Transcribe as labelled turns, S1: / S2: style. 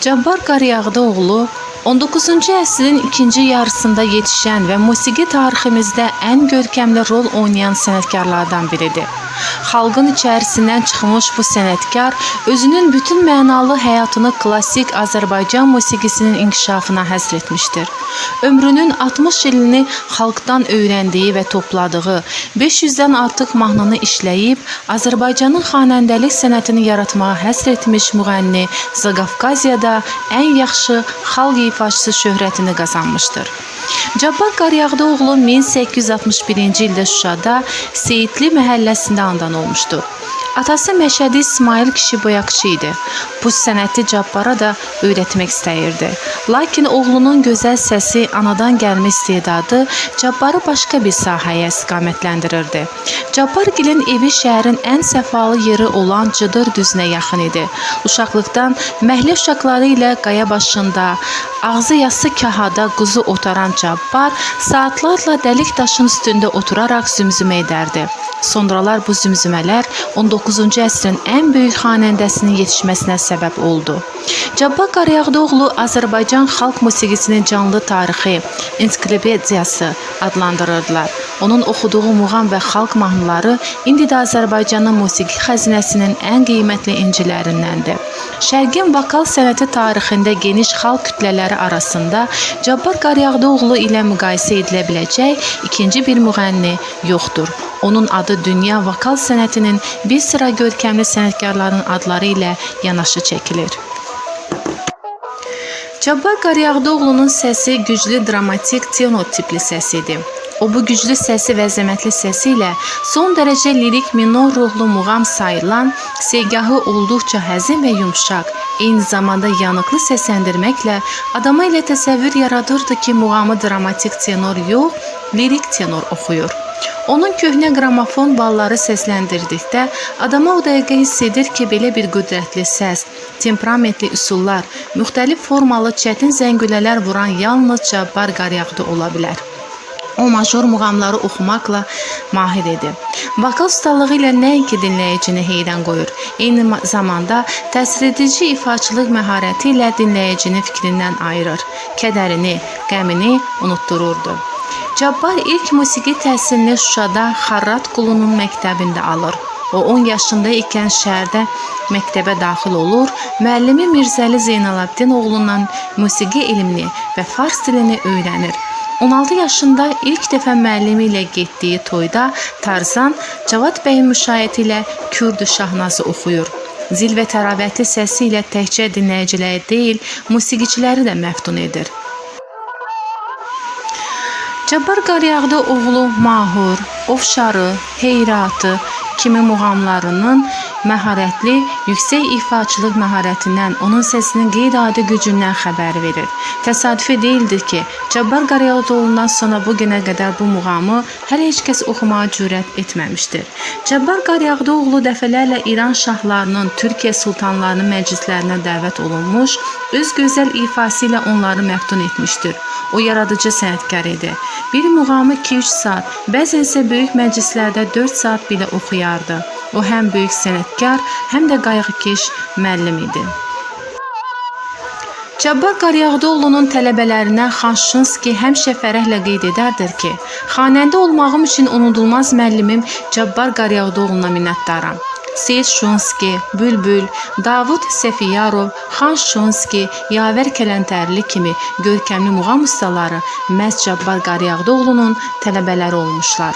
S1: Cabbar Qarayağdıoğlu 19-cu əsrin ikinci yarısında yetişən və musiqi tariximizdə ən görkəmli rol oynayan sənətkarlardan biridir. Xalqın içərisindən çıxmış bu sənətkar özünün bütün mənalı həyatını klassik Azərbaycan musiqisinin inkişafına həsr etmişdir. Ömrünün 60 ilini xalqdan öyrəndiyi və topladığı 500-dən artıq mahnını işləyib Azərbaycanın xanəndəlik sənətini yaratmağa həsr etmiş müğənni Zaqafqaziyada ən yaxşı xalq ifaçısı şöhrətini qazanmışdır. Cabbar Qaryağdıoğlu 1861-ci ildə Şuşada Seyidli məhəlləsində anadan olmuşdur. Atası Məşədi İsmail kişi boyaqçı idi. Bu sənəti Cabbara da öyrətmək istəyirdi. Lakin oğlunun gözəl səsi, anadan gəlmə istedadı Cabbarı başqa bir sahəyə istiqamətləndirirdi. Cabbargilin evi şəhərin ən səfalı yeri olan Cıdır düzünə yaxın idi. Uşaqlıqdan məhəllə uşaqları ilə qaya başında, ağzı yassı kahada quzu otaran Cabbar saatlarla dəlik daşın üstündə oturaraq zümzümə edərdi. Sonralar bu zümzümələr 19-cu əsrin ən böyük xanəndəsinin yetişməsinə səbəb oldu. Cabbar Qarayağdıoğlu Azərbaycan xalq musiqisinin canlı tarixi ensiklopediyası adlandırırdılar. Onun oxuduğu muğam və xalq mahnıları indi də Azərbaycanın musiqi xəzinəsinin ən qiymətli incilərindəndir. Şərqin vokal sənəti tarixində geniş xalq kütlələri arasında Cabbar Qarayağdıoğlu ilə müqayisə edilə biləcək ikinci bir müğənni yoxdur. Onun adı dünya vokal sənətinin bir sıra görkəmli sənətkarların adları ilə yanaşı çəkilir. Cabbar Qaryağdıoğlu'nun səsi güclü dramatik tenor tipli səsidir. O bu güclü səsi və əzəmətli səsi ilə son dərəcə lirik minor ruhlu muğam sayılan, segahı olduqca həzin və yumşaq, eyni zamanda yanıqlı səsləndirməklə adama elə təsəvvür yaradırdı ki, muğamı dramatik tenor yox, lirik tenor oxuyur. Onun köhnə qramofon balları səsləndirdikdə adama o dəqiqə hiss edir ki, belə bir qüdrətli səs, temperamentli üsullar, müxtəlif formalı çətin zəngülələr vuran yalnız Cabbar Qaryağdı ola bilər. O major muğamları oxumaqla mahir idi. Vokal ustalığı ilə nəinki dinləyicini heyran qoyur, eyni ma- zamanda təsiredici ifaçılıq məharəti ilə dinləyicini fikrindən ayırır, kədərini, qəmini unutdururdu. Cabbar ilk musiqi təhsilini Şuşada Xarrat qulunun məktəbində alır. O 10 yaşında ikən şəhərdə məktəbə daxil olur, müəllimi Mirzəli Zeynalabdin oğlundan musiqi elmini və fars dilini öyrənir. 16 yaşında ilk dəfə müəllimi ilə getdiyi toyda Tarzan Cavad bəyin müşayiəti ilə Kürdü Şahnazı oxuyur. Zil və təravətli səsi ilə təkcə dinləyiciləri deyil, musiqiçiləri də məftun edir. Cabbar Qaryağdı oğlu Mahur, Ovşarı, Heyratı kimi muğamlarının məharətli, yüksək ifaçılıq məharətindən, onun səsinin qeyri-adi gücündən xəbər verir. Təsadüfi deyildir ki, Cabbar Qaryağdıoğlu'ndan sonra bu günə qədər bu muğamı hələ heç kəs oxumağa cürət etməmişdir. Cabbar Qaryağdıoğlu dəfələrlə İran şahlarının, Türkiyə sultanlarının məclislərinə dəvət olunmuş, öz gözəl ifası ilə onları məftun etmişdir. O yaradıcı sənətkar idi. Bir muğamı 2-3 saat, bəzən isə böyük məclislərdə 4 saat belə oxuyardı. O həm böyük sənətkar, həm də qayğıkeş müəllim idi. Cabbar Qaryağdıoğlu'nun tələbələrinə Xanşınski həmişə fərəhlə qeyd edərdir ki, xanəndə olmağım üçün unudulmaz müəllimim Cabbar Qaryağdıoğlu'na minnətdaram. Seyid Şunski, Bülbül, Davud Səfiyarov, Xan Şunski, Yavər Kələntərli kimi görkəmli muğam ustaları məhz Cabbar Qaryağdıoğlu'nun tələbələri olmuşlar.